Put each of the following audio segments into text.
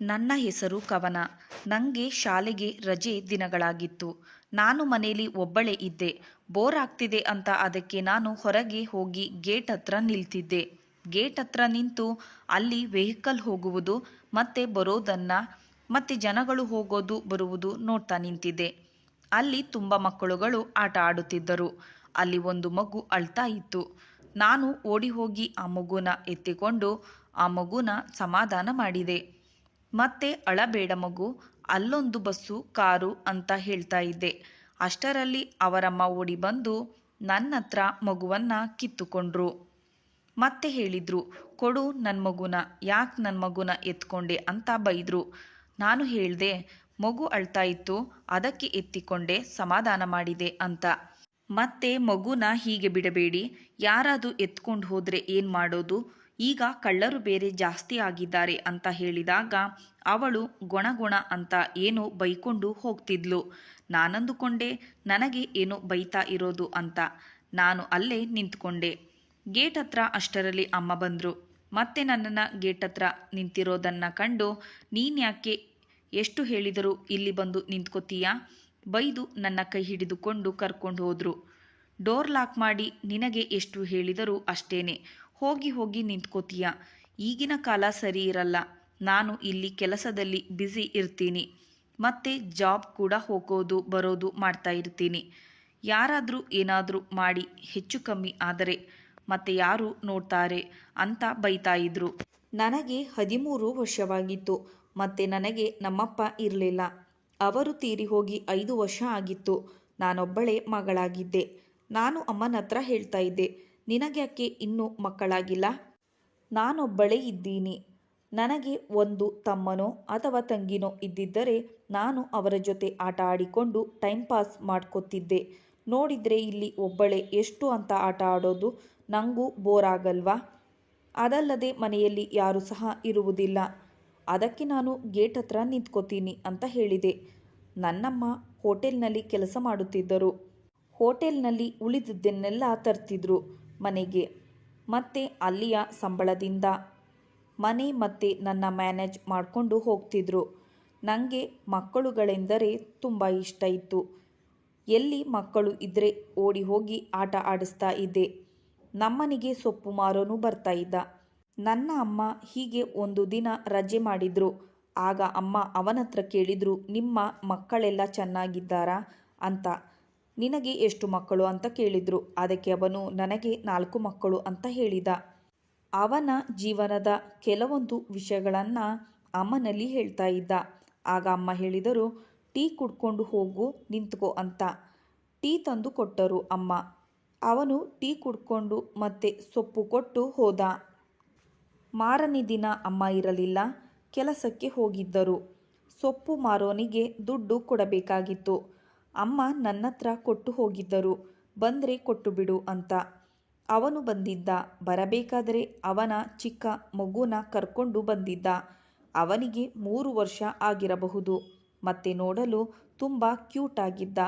ನನ್ನ ಹೆಸರು ಕವನ. ನನಗೆ ಶಾಲೆಗೆ ರಜೆ ದಿನಗಳಾಗಿತ್ತು. ನಾನು ಮನೇಲಿ ಒಬ್ಬಳೇ ಇದ್ದೆ. ಬೋರ್ ಆಗ್ತಿದೆ ಅಂತ ಅದಕ್ಕೆ ನಾನು ಹೊರಗೆ ಹೋಗಿ ಗೇಟ್ ಹತ್ರ ನಿಲ್ತಿದ್ದೆ. ಗೇಟ್ ಹತ್ರ ನಿಂತು ಅಲ್ಲಿ ವೆಹಿಕಲ್ ಹೋಗುವುದು, ಮತ್ತೆ ಬರೋದನ್ನು, ಮತ್ತೆ ಜನಗಳು ಹೋಗೋದು, ಬರುವುದು ನೋಡ್ತಾ ನಿಂತಿದ್ದೆ. ಅಲ್ಲಿ ತುಂಬ ಮಕ್ಕಳುಗಳು ಆಟ ಆಡುತ್ತಿದ್ದರು. ಅಲ್ಲಿ ಒಂದು ಮಗು ಅಳ್ತಾ ಇತ್ತು. ನಾನು ಓಡಿ ಹೋಗಿ ಆ ಮಗುನ ಎತ್ತಿಕೊಂಡು ಆ ಮಗುನ ಸಮಾಧಾನ ಮಾಡಿದೆ. ಮತ್ತೆ ಅಳಬೇಡ ಮಗು, ಅಲ್ಲೊಂದು ಬಸ್ಸು, ಕಾರು ಅಂತ ಹೇಳ್ತಾ ಇದ್ದೆ. ಅಷ್ಟರಲ್ಲಿ ಅವರಮ್ಮ ಓಡಿ ಬಂದು ನನ್ನ ಹತ್ರ ಮಗುವನ್ನ ಕಿತ್ತುಕೊಂಡ್ರು. ಮತ್ತೆ ಹೇಳಿದ್ರು, ಕೊಡು ನನ್ನ ಮಗುನ, ಯಾಕೆ ನನ್ನ ಮಗುನ ಎತ್ಕೊಂಡೆ? ಅಂತ ಬೈದ್ರು. ನಾನು ಹೇಳ್ದೆ, ಮಗು ಅಳ್ತಾ ಇತ್ತು, ಅದಕ್ಕೆ ಎತ್ತಿಕೊಂಡೆ, ಸಮಾಧಾನ ಮಾಡಿದೆ ಅಂತ. ಮತ್ತೆ ಮಗುನ ಹೀಗೆ ಬಿಡಬೇಡಿ, ಯಾರಾದರೂ ಎತ್ಕೊಂಡು ಹೋದ್ರೆ ಏನು ಮಾಡೋದು? ಈಗ ಕಳ್ಳರು ಬೇರೆ ಜಾಸ್ತಿ ಆಗಿದ್ದಾರೆ ಅಂತ ಹೇಳಿದಾಗ, ಅವಳು ಗೊಣಗೊಣ ಅಂತ ಏನೋ ಬೈಕೊಂಡು ಹೋಗ್ತಿದ್ಲು. ನಾನಂದುಕೊಂಡೆ, ನನಗೆ ಏನೋ ಬೈತಾ ಇರೋದು ಅಂತ. ನಾನು ಅಲ್ಲೇ ನಿಂತ್ಕೊಂಡೆ. ಗೇಟ್ ಹತ್ರ ಅಷ್ಟರಲ್ಲಿ ಅಮ್ಮ ಬಂದರು. ಮತ್ತೆ ನನ್ನನ್ನು ಗೇಟ್ ಹತ್ರ ನಿಂತಿರೋದನ್ನು ಕಂಡು ನೀನ್ಯಾಕೆ ಎಷ್ಟು ಹೇಳಿದರೂ ಇಲ್ಲಿ ಬಂದು ನಿಂತ್ಕೋತೀಯಾ? ಬೈದು ನನ್ನ ಕೈ ಹಿಡಿದುಕೊಂಡು ಕರ್ಕೊಂಡು ಹೋದರು. ಡೋರ್ ಲಾಕ್ ಮಾಡಿ, ನಿನಗೆ ಎಷ್ಟು ಹೇಳಿದರೂ ಅಷ್ಟೇನೆ. ಹೋಗಿ ಹೋಗಿ ನಿಂತ್ಕೋತೀಯ. ಈಗಿನ ಕಾಲ ಸರಿ ಇರಲ್ಲ. ನಾನು ಇಲ್ಲಿ ಕೆಲಸದಲ್ಲಿ ಬ್ಯುಸಿ ಇರ್ತೀನಿ. ಮತ್ತೆ ಜಾಬ್ ಕೂಡ ಹೋಗೋದು, ಬರೋದು ಮಾಡ್ತಾ ಇರ್ತೀನಿ. ಯಾರಾದರೂ ಏನಾದರೂ ಮಾಡಿ ಹೆಚ್ಚು ಕಮ್ಮಿ ಆದರೆ ಮತ್ತೆ ಯಾರು ನೋಡ್ತಾರೆ ಅಂತ ಬೈತಾ ಇದ್ರು. ನನಗೆ ಹದಿಮೂರು ವರ್ಷವಾಗಿತ್ತು. ಮತ್ತೆ ನನಗೆ ನಮ್ಮಪ್ಪ ಇರಲಿಲ್ಲ. ಅವರು ತೀರಿ ಹೋಗಿ ಐದು ವರ್ಷ ಆಗಿತ್ತು. ನಾನೊಬ್ಬಳೇ ಮಗಳಾಗಿದ್ದೆ. ನಾನು ಅಮ್ಮನ ಹತ್ರ ಹೇಳ್ತಾ ಇದ್ದೆ. ನಿನಗ್ಯಾಕೆ ಇನ್ನೂ ಮಕ್ಕಳಾಗಿಲ್ಲ? ನಾನೊಬ್ಬಳೇ ಇದ್ದೀನಿ. ನನಗೆ ಒಂದು ತಮ್ಮನೋ ಅಥವಾ ತಂಗಿನೋ ಇದ್ದಿದ್ದರೆ ನಾನು ಅವರ ಜೊತೆ ಆಟ ಆಡಿಕೊಂಡು ಟೈಮ್ ಪಾಸ್ ಮಾಡ್ಕೊತಿದ್ದೆ. ನೋಡಿದರೆ ಇಲ್ಲಿ ಒಬ್ಬಳೇ ಎಷ್ಟು ಅಂತ ಆಟ ಆಡೋದು ನನಗೂ ಬೋರ್ ಆಗಲ್ವಾ ಅದಲ್ಲದೆ ಮನೆಯಲ್ಲಿ ಯಾರೂ ಸಹ ಇರುವುದಿಲ್ಲ. ಅದಕ್ಕೆ ನಾನು ಗೇಟ್ ಹತ್ರ ನಿಂತ್ಕೋತೀನಿ ಅಂತ ಹೇಳಿದೆ. ನನ್ನಮ್ಮ ಹೋಟೆಲ್ನಲ್ಲಿ ಕೆಲಸ ಮಾಡುತ್ತಿದ್ದರು. ಹೋಟೆಲ್ನಲ್ಲಿ ಉಳಿದಿದ್ದನ್ನೆಲ್ಲ ತರ್ತಿದ್ರು. ಮನೆಗೆ. ಮತ್ತೆ ಅಲ್ಲಿಯ ಸಂಬಳದಿಂದ. ಮನೆ ಮತ್ತೆ ನನ್ನ ಮ್ಯಾನೇಜ್ ಮಾಡಿಕೊಂಡು ಹೋಗ್ತಿದ್ರು. ನನಗೆ ಮಕ್ಕಳುಗಳೆಂದರೆ ತುಂಬ ಇಷ್ಟ ಇತ್ತು. ಎಲ್ಲಿ ಮಕ್ಕಳು ಇದ್ದರೆ ಓಡಿ ಹೋಗಿ ಆಟ ಆಡಿಸ್ತಾ ಇದ್ದೆ. ನಮ್ಮನಿಗೆ ಸೊಪ್ಪು ಮಾರೋನು ಬರ್ತಾ ಇದ್ದ. ನನ್ನ ಅಮ್ಮ ಹೀಗೆ ಒಂದು ದಿನ ರಜೆ ಮಾಡಿದ್ರು. ಆಗ ಅಮ್ಮ ಅವನತ್ರ ಕೇಳಿದ್ರು, ನಿಮ್ಮ ಮಕ್ಕಳೆಲ್ಲ ಚೆನ್ನಾಗಿದ್ದಾರಾ? ಅಂತ. ನಿನಗೆ ಎಷ್ಟು ಮಕ್ಕಳು ಅಂತ ಕೇಳಿದ್ರು. ಅದಕ್ಕೆ ಅವನು, ನನಗೆ ನಾಲ್ಕು ಮಕ್ಕಳು ಅಂತ ಹೇಳಿದ. ಅವನ ಜೀವನದ ಕೆಲವೊಂದು ವಿಷಯಗಳನ್ನು ಅಮ್ಮನಲ್ಲಿ ಹೇಳ್ತಾ ಇದ್ದ. ಆಗ ಅಮ್ಮ ಹೇಳಿದರು, ಟೀ ಕುಡ್ಕೊಂಡು ಹೋಗು, ನಿಂತ್ಕೋ ಅಂತ. ಟೀ ತಂದು ಕೊಟ್ಟರು ಅಮ್ಮ. ಅವನು ಟೀ ಕುಡ್ಕೊಂಡು ಮತ್ತೆ ಸೊಪ್ಪು ಕೊಟ್ಟು ಹೋದ. ಮಾರನೇ ದಿನ ಅಮ್ಮ ಇರಲಿಲ್ಲ. ಕೆಲಸಕ್ಕೆ ಹೋಗಿದ್ದರು. ಸೊಪ್ಪು ಮಾರೋನಿಗೆ ದುಡ್ಡು ಕೊಡಬೇಕಾಗಿತ್ತು. ಅಮ್ಮ ನನ್ನತ್ರ ಕೊಟ್ಟು ಹೋಗಿದ್ದರು. ಬಂದರೆ ಕೊಟ್ಟು ಬಿಡು ಅಂತ. ಅವನು ಬಂದಿದ್ದ. ಬರಬೇಕಾದರೆ ಅವನ ಚಿಕ್ಕ ಮಗುನ ಕರ್ಕೊಂಡು ಬಂದಿದ್ದ. ಅವನಿಗೆ ಮೂರು ವರ್ಷ ಆಗಿರಬಹುದು. ಮತ್ತೆ ನೋಡಲು ತುಂಬ ಕ್ಯೂಟ್ ಆಗಿದ್ದ.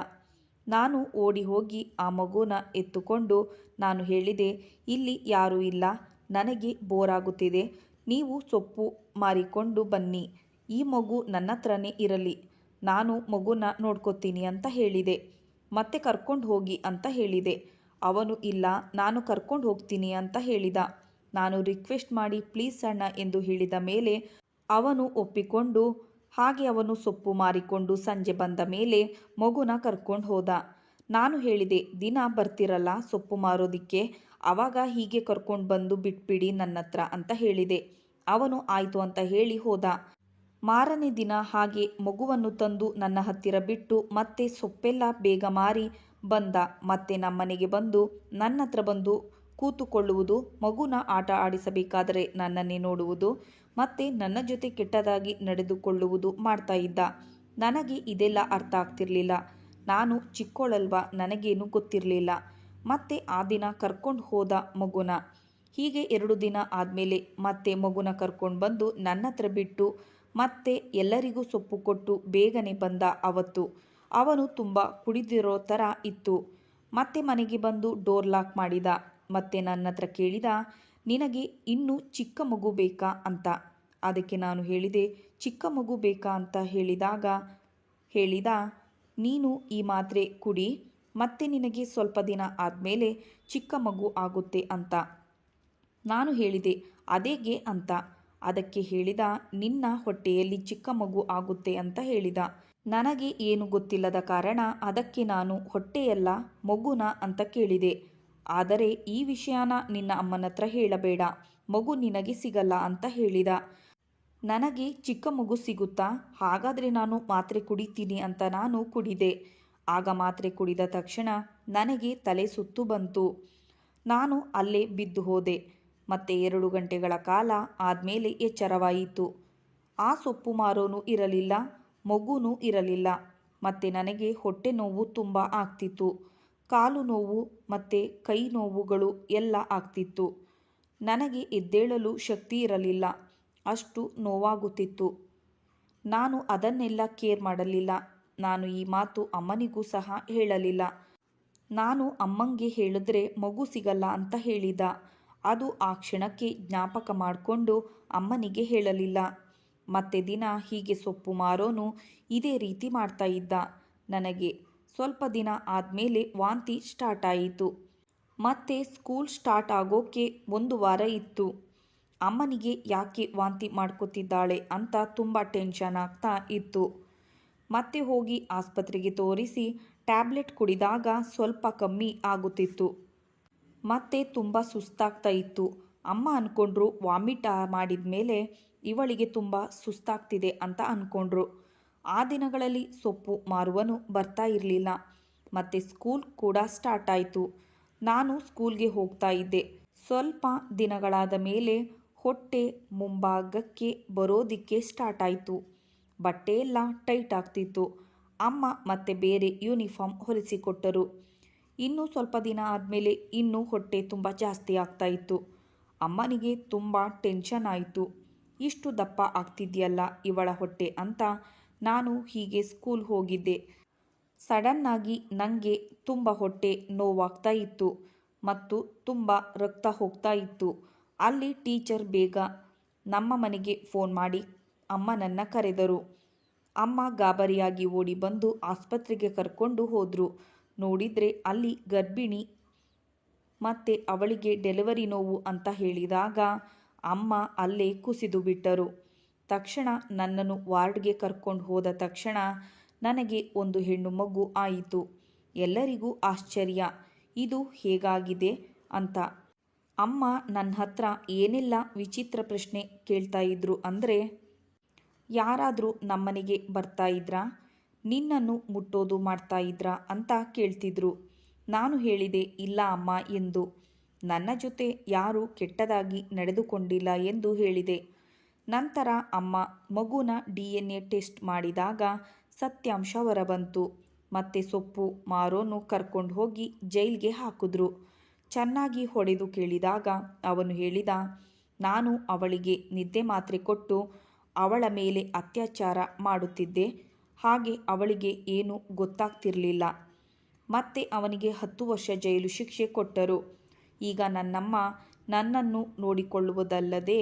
ನಾನು ಓಡಿ ಹೋಗಿ ಆ ಮಗುನ ಎತ್ತುಕೊಂಡು ನಾನು ಹೇಳಿದೆ, ಇಲ್ಲಿ ಯಾರೂ ಇಲ್ಲ. ನನಗೆ ಬೋರ್ ಆಗುತ್ತಿದೆ ನೀವು ಸೊಪ್ಪು ಮಾರಿಕೊಂಡು ಬನ್ನಿ. ಈ ಮಗು ನನ್ನ ಹತ್ರನೇ ಇರಲಿ. ನಾನು ಮಗುನ ನೋಡ್ಕೋತೀನಿ ಅಂತ ಹೇಳಿದೆ. ಮತ್ತೆ ಕರ್ಕೊಂಡು ಹೋಗಿ ಅಂತ ಹೇಳಿದೆ. ಅವನು, ಇಲ್ಲ, ನಾನು ಕರ್ಕೊಂಡು ಹೋಗ್ತೀನಿ ಅಂತ ಹೇಳಿದ. ನಾನು ರಿಕ್ವೆಸ್ಟ್ ಮಾಡಿ ಪ್ಲೀಸ್ ಅಣ್ಣ, ಎಂದು ಹೇಳಿದ ಮೇಲೆ ಅವನು ಒಪ್ಪಿಕೊಂಡು, ಹಾಗೆ ಅವನು ಸೊಪ್ಪು ಮಾರಿಕೊಂಡು ಸಂಜೆ ಬಂದ ಮೇಲೆ ಮಗುನ ಕರ್ಕೊಂಡು ಹೋದ. ನಾನು ಹೇಳಿದೆ, ದಿನ ಬರ್ತಿರಲ್ಲ ಸೊಪ್ಪು ಮಾರೋದಿಕ್ಕೆ ಆವಾಗ ಹೀಗೆ ಕರ್ಕೊಂಡು ಬಂದು ಬಿಟ್ಬಿಡಿ ನನ್ನ ಹತ್ರ ಅಂತ ಹೇಳಿದೆ. ಅವನು, ಆಯಿತು, ಅಂತ ಹೇಳಿ ಹೋದ. ಮಾರನೇ ದಿನ ಹಾಗೆ ಮಗುವನ್ನು ತಂದು ನನ್ನ ಹತ್ತಿರ ಬಿಟ್ಟು ಮತ್ತೆ ಸೊಪ್ಪೆಲ್ಲ ಬೇಗ ಮಾರಿ ಬಂದ. ಮತ್ತೆ ನಮ್ಮನೆಗೆ ಬಂದು ನನ್ನ ಹತ್ರ ಬಂದು ಕೂತುಕೊಳ್ಳುವುದು, ಮಗುನ ಆಟ ಆಡಿಸಬೇಕಾದರೆ ನನ್ನನ್ನೇ ನೋಡುವುದು, ಮತ್ತೆ ನನ್ನ ಜೊತೆ ಕೆಟ್ಟದಾಗಿ ನಡೆದುಕೊಳ್ಳುವುದು ಮಾಡ್ತಾ ಇದ್ದ. ನನಗೆ ಇದೆಲ್ಲ ಅರ್ಥ ಆಗ್ತಿರ್ಲಿಲ್ಲ. ನಾನು ಚಿಕ್ಕೋಳಲ್ವಾ ನನಗೇನು ಗೊತ್ತಿರಲಿಲ್ಲ. ಮತ್ತೆ ಆ ದಿನ ಕರ್ಕೊಂಡು ಹೋದ ಮಗುನ. ಹೀಗೆ ಎರಡು ದಿನ ಆದಮೇಲೆ ಮತ್ತೆ ಮಗುನ ಕರ್ಕೊಂಡು ಬಂದು ನನ್ನ ಹತ್ರ ಬಿಟ್ಟು ಮತ್ತೆ ಎಲ್ಲರಿಗೂ ಸೊಪ್ಪು ಕೊಟ್ಟು ಬೇಗನೆ ಬಂದ ಅವತ್ತು. ಅವನು ತುಂಬ ಕುಡಿದಿರೋ ಥರ ಇತ್ತು. ಮತ್ತೆ ಮನೆಗೆ ಬಂದು ಡೋರ್ ಲಾಕ್ ಮಾಡಿದ. ಮತ್ತೆ ನನ್ನ ಹತ್ರ ಕೇಳಿದ, ನಿನಗೆ ಇನ್ನೂ ಚಿಕ್ಕ ಮಗು ಬೇಕಾ? ಅಂತ. ಅದಕ್ಕೆ ನಾನು ಹೇಳಿದೆ, ಚಿಕ್ಕ ಮಗು ಬೇಕಾ? ಅಂತ ಹೇಳಿದಾಗ, ಹೇಳಿದ, ನೀನು ಈ ಮಾತ್ರೆ ಕುಡಿ, ಮತ್ತೆ ನಿನಗೆ ಸ್ವಲ್ಪ ದಿನ ಆದಮೇಲೆ ಚಿಕ್ಕ ಮಗು ಆಗುತ್ತೆ ಅಂತ. ನಾನು ಹೇಳಿದೆ, ಅದೇಗೆ? ಅಂತ. ಅದಕ್ಕೆ ಹೇಳಿದ, ನಿನ್ನ ಹೊಟ್ಟೆಯಲ್ಲಿ ಚಿಕ್ಕ ಮಗು ಆಗುತ್ತೆ ಅಂತ ಹೇಳಿದ. ನನಗೆ ಏನು ಗೊತ್ತಿಲ್ಲದ ಕಾರಣ ಅದಕ್ಕೆ ನಾನು ಹೊಟ್ಟೆಯಲ್ಲ ಮಗುನ ಅಂತ ಕೇಳಿದೆ. ಆದರೆ ಈ ವಿಷಯನ ನಿನ್ನ ಅಮ್ಮನ ಹತ್ರ ಹೇಳಬೇಡ. ಮಗು ನಿನಗೆ ಸಿಗಲ್ಲ ಅಂತ ಹೇಳಿದ. ನನಗೆ ಚಿಕ್ಕ ಮಗು ಸಿಗುತ್ತಾ? ಹಾಗಾದರೆ ನಾನು ಮಾತ್ರೆ ಕುಡಿತೀನಿ ಅಂತ ನಾನು ಕುಡಿದೆ. ಆಗ ಮಾತ್ರೆ ಕುಡಿದ ತಕ್ಷಣ ನನಗೆ ತಲೆ ಸುತ್ತು ಬಂತು. ನಾನು ಅಲ್ಲೇ ಬಿದ್ದು ಹೋದೆ. ಮತ್ತೆ ಎರಡು ಗಂಟೆಗಳ ಕಾಲ ಆದಮೇಲೆ ಎಚ್ಚರವಾಯಿತು. ಆ ಸೊಪ್ಪು ಮಾರೋನು ಇರಲಿಲ್ಲ, ಮಗುನೂ ಇರಲಿಲ್ಲ. ಮತ್ತೆ ನನಗೆ ಹೊಟ್ಟೆ ನೋವು ತುಂಬ ಆಗ್ತಿತ್ತು. ಕಾಲು ನೋವು ಮತ್ತು ಕೈ ನೋವುಗಳು ಎಲ್ಲ ಆಗ್ತಿತ್ತು. ನನಗೆ ಎದ್ದೇಳಲು ಶಕ್ತಿ ಇರಲಿಲ್ಲ. ಅಷ್ಟು ನೋವಾಗುತ್ತಿತ್ತು. ನಾನು ಅದನ್ನೆಲ್ಲ ಕೇರ್ ಮಾಡಲಿಲ್ಲ. ನಾನು ಈ ಮಾತು ಅಮ್ಮನಿಗೂ ಸಹ ಹೇಳಲಿಲ್ಲ. ನಾನು ಅಮ್ಮಂಗೆ ಹೇಳಿದ್ರೆ ಮಗು ಸಿಗಲ್ಲ ಅಂತ ಹೇಳಿದ. ಅದು ಆ ಕ್ಷಣಕ್ಕೆ ಜ್ಞಾಪಕ ಮಾಡಿಕೊಂಡು ಅಮ್ಮನಿಗೆ ಹೇಳಲಿಲ್ಲ. ಮತ್ತೆ ದಿನ ಹೀಗೆ ಸೊಪ್ಪು ಮಾರೋನು ಇದೇ ರೀತಿ ಮಾಡ್ತಾ ಇದ್ದ. ನನಗೆ ಸ್ವಲ್ಪ ದಿನ ಆದಮೇಲೆ ವಾಂತಿ ಸ್ಟಾರ್ಟ್ ಆಯಿತು. ಮತ್ತೆ ಸ್ಕೂಲ್ ಸ್ಟಾರ್ಟ್ ಆಗೋಕ್ಕೆ ಒಂದು ವಾರ ಇತ್ತು. ಅಮ್ಮನಿಗೆ ಯಾಕೆ ವಾಂತಿ ಮಾಡ್ಕೋತಿದ್ದಾಳೆ ಅಂತ ತುಂಬ ಟೆನ್ಷನ್ ಆಗ್ತಾ ಇತ್ತು. ಮತ್ತೆ ಹೋಗಿ ಆಸ್ಪತ್ರೆಗೆ ತೋರಿಸಿ ಟ್ಯಾಬ್ಲೆಟ್ ಕುಡಿದಾಗ ಸ್ವಲ್ಪ ಕಮ್ಮಿ ಆಗುತ್ತಿತ್ತು. ಮತ್ತೆ ತುಂಬ ಸುಸ್ತಾಗ್ತಾ ಇತ್ತು. ಅಮ್ಮ ಅಂದ್ಕೊಂಡ್ರು ವಾಮಿಟ್ ಮಾಡಿದ ಮೇಲೆ ಇವಳಿಗೆ ತುಂಬ ಸುಸ್ತಾಗ್ತಿದೆ ಅಂತ ಅಂದ್ಕೊಂಡ್ರು ಆ ದಿನಗಳಲ್ಲಿ ಸೊಪ್ಪು ಮಾರುವನು ಬರ್ತಾ ಇರಲಿಲ್ಲ. ಮತ್ತು ಸ್ಕೂಲ್ ಕೂಡ ಸ್ಟಾರ್ಟ್ ಆಯಿತು. ನಾನು ಸ್ಕೂಲ್ಗೆ ಹೋಗ್ತಾ ಇದ್ದೆ. ಸ್ವಲ್ಪ ದಿನಗಳಾದ ಮೇಲೆ ಹೊಟ್ಟೆ ಮುಂಭಾಗಕ್ಕೆ ಬರೋದಿಕ್ಕೆ ಸ್ಟಾರ್ಟ್ ಆಯಿತು. ಬಟ್ಟೆ ಎಲ್ಲ ಟೈಟ್ ಆಗ್ತಿತ್ತು. ಅಮ್ಮ ಮತ್ತೆ ಬೇರೆ ಯೂನಿಫಾರ್ಮ್ ಹೊಲಿಸಿಕೊಟ್ಟರು. ಇನ್ನೂ ಸ್ವಲ್ಪ ದಿನ ಆದಮೇಲೆ ಇನ್ನೂ ಹೊಟ್ಟೆ ತುಂಬ ಜಾಸ್ತಿ ಆಗ್ತಾ ಇತ್ತು. ಅಮ್ಮನಿಗೆ ತುಂಬ ಟೆನ್ಷನ್ ಆಯಿತು. ಇಷ್ಟು ದಪ್ಪ ಆಗ್ತಿದೆಯಲ್ಲ ಇವಳ ಹೊಟ್ಟೆ ಅಂತ ನಾನು ಹೀಗೆ ಸ್ಕೂಲ್ ಹೋಗಿದ್ದೆ. ಸಡನ್ನಾಗಿ ನನಗೆ ತುಂಬ ಹೊಟ್ಟೆ ನೋವಾಗ್ತಾ ಇತ್ತು ಮತ್ತು ತುಂಬ ರಕ್ತ ಹೋಗ್ತಾ ಇತ್ತು. ಅಲ್ಲಿ ಟೀಚರ್ ಬೇಗ ನಮ್ಮ ಮನೆಗೆ ಫೋನ್ ಮಾಡಿ ಅಮ್ಮನನ್ನು ಕರೆದರು. ಅಮ್ಮ ಗಾಬರಿಯಾಗಿ ಓಡಿ ಬಂದು ಆಸ್ಪತ್ರೆಗೆ ಕರ್ಕೊಂಡು ಹೋದರು. ನೋಡಿದರೆ ಅಲ್ಲಿ ಗರ್ಭಿಣಿ ಮತ್ತೆ ಅವಳಿಗೆ ಡೆಲಿವರಿ ನೋವು ಅಂತ ಹೇಳಿದಾಗ ಅಮ್ಮ ಅಲ್ಲೇ ಕುಸಿದು ಬಿಟ್ಟರು. ತಕ್ಷಣ ನನ್ನನ್ನು ವಾರ್ಡ್ಗೆ ಕರ್ಕೊಂಡು ಹೋದ ತಕ್ಷಣ ನನಗೆ ಒಂದು ಹೆಣ್ಣು ಮಗು ಆಯಿತು. ಎಲ್ಲರಿಗೂ ಆಶ್ಚರ್ಯ. ಇದು ಹೇಗಾಗಿದೆ ಅಂತ. ಅಮ್ಮ ನನ್ನ ಹತ್ರ ಏನೆಲ್ಲ ವಿಚಿತ್ರ ಪ್ರಶ್ನೆ ಕೇಳ್ತಾ ಇದ್ರು ಅಂದರೆ, ಯಾರಾದರೂ ನಮ್ಮನೆಗೆ ಬರ್ತಾ ಇದ್ರಾ? ನಿನ್ನನ್ನು ಮುಟ್ಟೋದು ಮಾಡ್ತಾ ಇದ್ರಾ ಅಂತ ಕೇಳ್ತಿದ್ರು. ನಾನು ಹೇಳಿದೆ, ಇಲ್ಲ ಅಮ್ಮ ಎಂದು. ನನ್ನ ಜೊತೆ ಯಾರೂ ಕೆಟ್ಟದಾಗಿ ನಡೆದುಕೊಂಡಿಲ್ಲ ಎಂದು ಹೇಳಿದೆ. ನಂತರ ಅಮ್ಮ ಮಗುನ ಡಿ ಎನ್ ಎ ಟೆಸ್ಟ್ ಮಾಡಿದಾಗ ಸತ್ಯಾಂಶ ಹೊರಬಂತು. ಮತ್ತೆ ಸೊಪ್ಪು, ಮಾರೋನು ಕರ್ಕೊಂಡು ಹೋಗಿ ಜೈಲ್ಗೆ ಹಾಕಿದ್ರು. ಚೆನ್ನಾಗಿ ಹೊಡೆದು ಕೇಳಿದಾಗ ಅವನು ಹೇಳಿದ, ನಾನು ಅವಳಿಗೆ ನಿದ್ದೆ ಮಾತ್ರೆ ಕೊಟ್ಟು ಅವಳ ಮೇಲೆ ಅತ್ಯಾಚಾರ ಮಾಡುತ್ತಿದ್ದೆ. ಹಾಗೆ ಅವಳಿಗೆ ಏನೂ ಗೊತ್ತಾಗ್ತಿರಲಿಲ್ಲ. ಮತ್ತೆ ಅವನಿಗೆ ಹತ್ತು ವರ್ಷ ಜೈಲು ಶಿಕ್ಷೆ ಕೊಟ್ಟರು. ಈಗ ನನ್ನಮ್ಮ ನನ್ನನ್ನು ನೋಡಿಕೊಳ್ಳುವುದಲ್ಲದೆ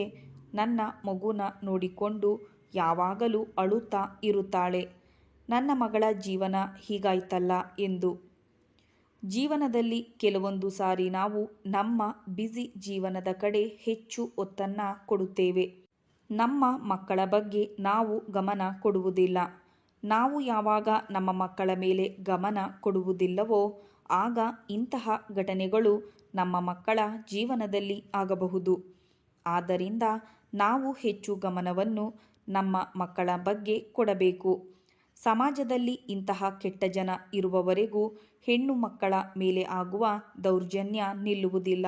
ನನ್ನ ಮಗುನ ನೋಡಿಕೊಂಡು ಯಾವಾಗಲೂ ಅಳುತ್ತಾ ಇರುತ್ತಾಳೆ. ನನ್ನ ಮಗಳ ಜೀವನ ಹೀಗಾಯ್ತಲ್ಲ ಎಂದು. ಜೀವನದಲ್ಲಿ ಕೆಲವೊಂದು ಸಾರಿ ನಾವು ನಮ್ಮ ಬ್ಯುಸಿ ಜೀವನದ ಕಡೆ ಹೆಚ್ಚು ಒತ್ತನ್ನು ಕೊಡುತ್ತೇವೆ. ನಮ್ಮ ಮಕ್ಕಳ ಬಗ್ಗೆ ನಾವು ಗಮನ ಕೊಡುವುದಿಲ್ಲ. ನಾವು ಯಾವಾಗ ನಮ್ಮ ಮಕ್ಕಳ ಮೇಲೆ ಗಮನ ಕೊಡುವುದಿಲ್ಲವೋ, ಆಗ ಇಂತಹ ಘಟನೆಗಳು ನಮ್ಮ ಮಕ್ಕಳ ಜೀವನದಲ್ಲಿ ಆಗಬಹುದು. ಆದ್ದರಿಂದ ನಾವು ಹೆಚ್ಚು ಗಮನವನ್ನು ನಮ್ಮ ಮಕ್ಕಳ ಬಗ್ಗೆ ಕೊಡಬೇಕು. ಸಮಾಜದಲ್ಲಿ ಇಂತಹ ಕೆಟ್ಟ ಜನ ಇರುವವರೆಗೂ ಹೆಣ್ಣು ಮಕ್ಕಳ ಮೇಲೆ ಆಗುವ ದೌರ್ಜನ್ಯ ನಿಲ್ಲುವುದಿಲ್ಲ.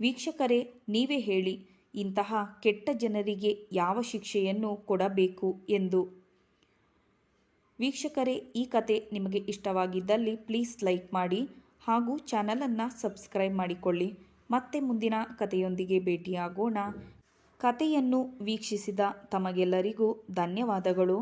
ವೀಕ್ಷಕರೇ, ನೀವೇ ಹೇಳಿ ಇಂತಹ ಕೆಟ್ಟ ಜನರಿಗೆ ಯಾವ ಶಿಕ್ಷೆಯನ್ನು ಕೊಡಬೇಕು ಎಂದು. ವೀಕ್ಷಕರೇ, ಈ ಕತೆ ನಿಮಗೆ ಇಷ್ಟವಾಗಿದ್ದಲ್ಲಿ ಪ್ಲೀಸ್ ಲೈಕ್ ಮಾಡಿ ಹಾಗೂ ಚಾನಲನ್ನು ಸಬ್ಸ್ಕ್ರೈಬ್ ಮಾಡಿಕೊಳ್ಳಿ. ಮತ್ತೆ ಮುಂದಿನ ಕಥೆಯೊಂದಿಗೆ ಭೇಟಿಯಾಗೋಣ. ಕಥೆಯನ್ನು ವೀಕ್ಷಿಸಿದ ತಮಗೆಲ್ಲರಿಗೂ ಧನ್ಯವಾದಗಳು.